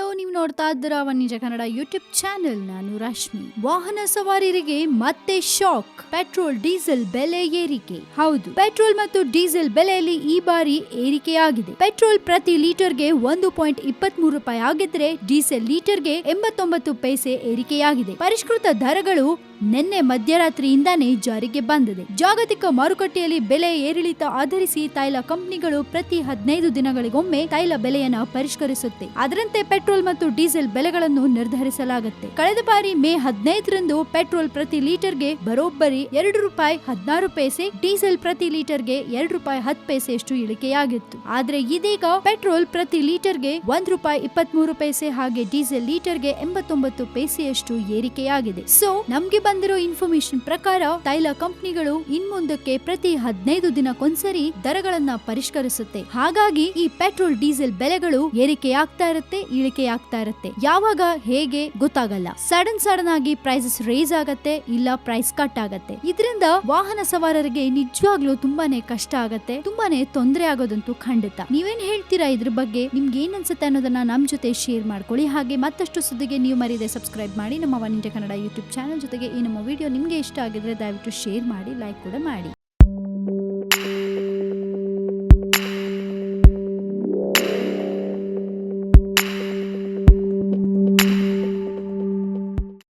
ನೋಡ್ತಾ ಇದ್ದರ ನಿಜ ಕನ್ನಡ ಯೂಟ್ಯೂಬ್ ಚಾನೆಲ್ ನಾನು ರಶ್ಮಿ. ವಾಹನ ಸವಾರರಿಗೆ ಮತ್ತೆ ಶಾಕ್ ಪೆಟ್ರೋಲ್ ಡೀಸೆಲ್ ಬೆಲೆ ಏರಿಕೆ. ಹೌದು ಪೆಟ್ರೋಲ್ ಮತ್ತು ಡೀಸೆಲ್ ಬೆಲೆಯಲ್ಲಿ ಈ ಬಾರಿ ಏರಿಕೆಯಾಗಿದೆ. ಪೆಟ್ರೋಲ್ ಪ್ರತಿ ಲೀಟರ್ಗೆ ಒಂದು ಪಾಯಿಂಟ್ ಇಪ್ಪತ್ತ್ ಮೂರು ರೂಪಾಯಿ ಆಗಿದ್ರೆ ಡೀಸೆಲ್ ಲೀಟರ್ಗೆ ಎಂಬತ್ತೊಂಬತ್ತು ಪೈಸೆ ಏರಿಕೆಯಾಗಿದೆ. ಪರಿಷ್ಕೃತ ದರಗಳು ನಿನ್ನೆ ಮಧ್ಯರಾತ್ರಿಯಿಂದಾನೇ ಜಾರಿಗೆ ಬಂದಿದೆ. ಜಾಗತಿಕ ಮಾರುಕಟ್ಟೆಯಲ್ಲಿ ಬೆಲೆ ಏರಿಳಿತ ಆಧರಿಸಿ ತೈಲ ಕಂಪನಿಗಳು ಪ್ರತಿ ಹದಿನೈದು ದಿನಗಳಿಗೊಮ್ಮೆ ತೈಲ ಬೆಲೆಯನ್ನ ಪರಿಷ್ಕರಿಸುತ್ತೆ. ಅದರಂತೆ ಪೆಟ್ರೋಲ್ ಮತ್ತು ಡೀಸೆಲ್ ಬೆಲೆಗಳನ್ನು ನಿರ್ಧರಿಸಲಾಗುತ್ತೆ. ಕಳೆದ ಬಾರಿ ಮೇ ಹದಿನೈದರಂದು ಪೆಟ್ರೋಲ್ ಪ್ರತಿ ಲೀಟರ್ಗೆ ಬರೋಬ್ಬರಿ ಎರಡು ರೂಪಾಯಿ ಹದಿನಾರು ಪೈಸೆ, ಡೀಸೆಲ್ ಪ್ರತಿ ಲೀಟರ್ಗೆ ಎರಡು ರೂಪಾಯಿ ಹತ್ತು ಪೈಸೆಯಷ್ಟು ಇಳಿಕೆಯಾಗಿತ್ತು. ಆದ್ರೆ ಇದೀಗ ಪೆಟ್ರೋಲ್ ಪ್ರತಿ ಲೀಟರ್ಗೆ ಒಂದ್ ರೂಪಾಯಿ ಇಪ್ಪತ್ತ್ ಮೂರು ಪೈಸೆ ಹಾಗೆ ಡೀಸೆಲ್ ಲೀಟರ್ಗೆ ಎಂಬತ್ತೊಂಬತ್ತು ಪೈಸೆಯಷ್ಟು ಏರಿಕೆಯಾಗಿದೆ. ಸೊ ನಮ್ಗೆ ಬಂದಿರೋ ಇನ್ಫಾರ್ಮೇಶನ್ ಪ್ರಕಾರ ತೈಲ ಕಂಪನಿಗಳು ಇನ್ಮುಂದಕ್ಕೆ ಪ್ರತಿ ಹದಿನೈದು ದಿನಕ್ಕೊಂದ್ಸರಿ ದರಗಳನ್ನ ಪರಿಷ್ಕರಿಸುತ್ತೆ. ಹಾಗಾಗಿ ಈ ಪೆಟ್ರೋಲ್ ಡೀಸೆಲ್ ಬೆಲೆಗಳು ಏರಿಕೆಯಾಗ್ತಾ ಇರುತ್ತೆ ಇಳಿಕೆಯಾಗ್ತಾ ಇರುತ್ತೆ. ಯಾವಾಗ, ಹೇಗೆ ಗೊತ್ತಾಗಲ್ಲ. ಸಡನ್ ಸಡನ್ ಆಗಿ ಪ್ರೈಸಸ್ ರೇಸ್ ಆಗತ್ತೆ, ಇಲ್ಲ ಪ್ರೈಸ್ ಕಟ್ ಆಗತ್ತೆ. ಇದರಿಂದ ವಾಹನ ಸವಾರರಿಗೆ ನಿಜವಾಗ್ಲೂ ತುಂಬಾನೇ ಕಷ್ಟ ಆಗತ್ತೆ, ತುಂಬಾನೇ ತೊಂದರೆ ಆಗೋದಂತೂ ಖಂಡಿತ. ನೀವೇನ್ ಹೇಳ್ತೀರಾ ಇದ್ರ ಬಗ್ಗೆ? ನಿಮ್ಗೆ ಏನ್ ಅನ್ಸುತ್ತೆ ಅನ್ನೋದನ್ನ ನಮ್ ಜೊತೆ ಶೇರ್ ಮಾಡ್ಕೊಳ್ಳಿ. ಹಾಗೆ ಮತ್ತಷ್ಟು ಸುದ್ದಿಗೆ ನೀವು ಮರೀದೆ ಸಬ್ಸ್ಕ್ರೈಬ್ ಮಾಡಿ. ನಮ್ಮ one India Kannada YouTube channel ಜೊತೆಗೆ ಈ ನಮ್ಮ ವಿಡಿಯೋ ನಿಮ್ಗೆ ಇಷ್ಟ ಆಗಿದ್ರೆ ದಯವಿಟ್ಟು ಶೇರ್ ಮಾಡಿ ಲೈಕ್ ಕೂಡ ಮಾಡಿ.